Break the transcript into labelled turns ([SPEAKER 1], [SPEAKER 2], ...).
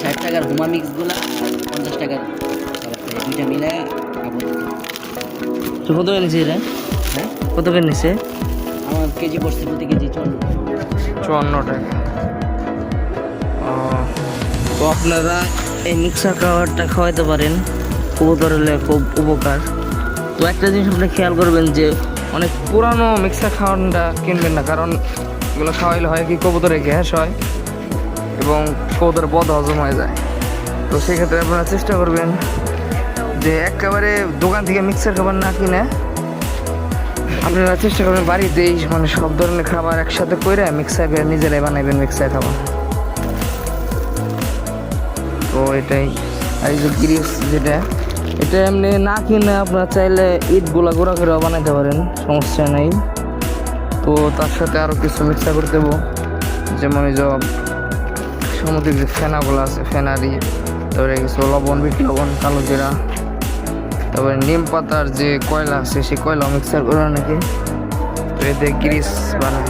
[SPEAKER 1] ষাট টাকার হুমা মিক্সগুলো আর পঞ্চাশ টাকার দুইটা মিলে
[SPEAKER 2] তো কত করে নিছে এটা
[SPEAKER 1] হ্যাঁ?
[SPEAKER 2] কত করে নিছে?
[SPEAKER 1] আমার কেজি পড়ছে প্রতি কেজি চুয়ান্ন
[SPEAKER 2] চুয়ান্ন টাকা। তো আপনারা এই মিক্সার খাবারটা খাওয়াইতে পারেন। কবুতর হলে খুব উপকার। তো একটা জিনিস আপনি খেয়াল করবেন যে অনেক পুরানো মিক্সার খাওয়ানটা কিনবেন না কারণ এগুলো খাওয়াইলে হয় কি কবুতরে গ্যাস হয়। এবং কবুতর বদ হজম হয়ে যায়। তো সেক্ষেত্রে আপনারা চেষ্টা করবেন যে একেবারে দোকান থেকে মিক্সার খাবার না কিনে আপনারা চেষ্টা করবেন বাড়িতেই মানে সব ধরনের খাবার একসাথে করে মিক্সার করে নিজেরাই বানাইবেন মিক্সার খাবার। তো এটাই আর যে গ্রিস যেটা। এটা এমনি না কিনে আপনারা চাইলে ইটগুলা গুঁড়া করে বানাইতে পারেন, সমস্যা নেই। তো তার সাথে আরও কিছু মিক্সার করে দেবো। যেমন এই যে সামুদ্রিক যে ফেনাগুলো আছে, ফেনারি, তারপরে কিছু লবণ, বিট লবণ, কালো জিরা, তারপরে নিম পাতার যে কয়লা আছে, সেই কয়লা মিক্সার করে নাকি? তো এতে গ্রিস বানায়।